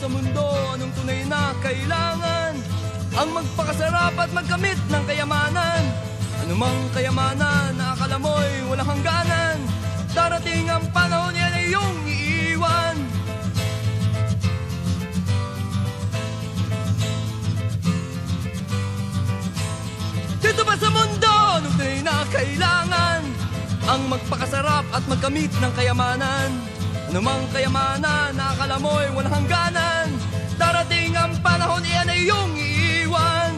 sa mundo anong tunay na kailangan? Ang magpakasarap at magkamit ng kayamanan Anumang kayamanan na akala mo'y walang hangganan Darating ang panahon yan ay iyong iiwan Dito ba sa mundo anong tunay na kailangan? Ang magpakasarap at magkamit ng kayamanan Anumang kayamanan na akala mo'y walang hangganan. Darating ang panahon iyan ay iyong iiwan.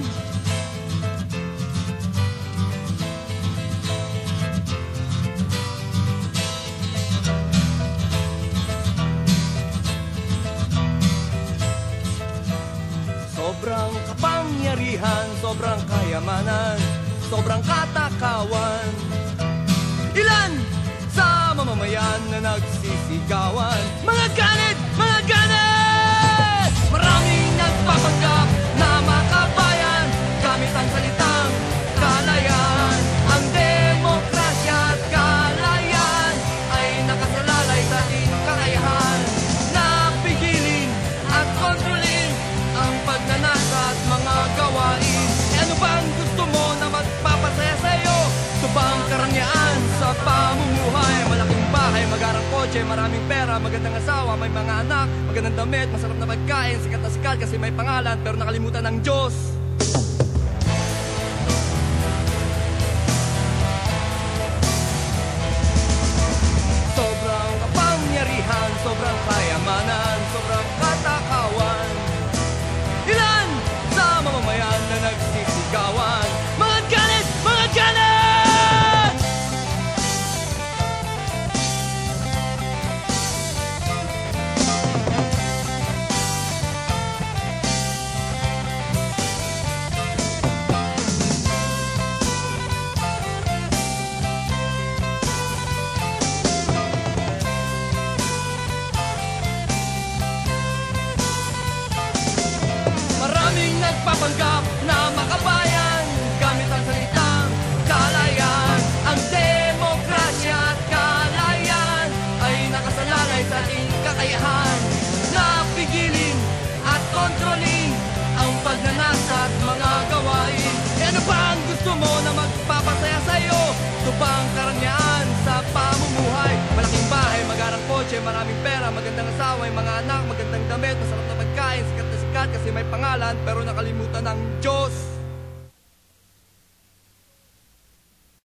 Sobrang kapangyarihan, sobrang kayamanan, sobrang katakawan. Ilan mamamayan na nagsisigawan mga ganit! Kotse, maraming pera, magandang asawa, may mga anak, magandang damit, masarap na pagkain, sikat na sikat kasi may pangalan pero nakalimutan ng Diyos. Sobrang kapangyarihan, sobrang kayamanan, Nagpapanggap na makabayan Gamit ang salitang kalayaan Ang demokrasya at kalayan Ay nakasalalay sa ating kakayahan Napigilin at kontrolin Ang pagnanasa at mga gawain E ano ba ang gusto mo na magpapasaya sa'yo? Ito ba ang karangyaan sa pamumuhay? Malaking bahay, magarang kotse, maraming pera Magandang asawa, mga anak, magandang damit Masarap na pagkain, sikat na sikat kasi may pangalan Pero nakalimutan ng Diyos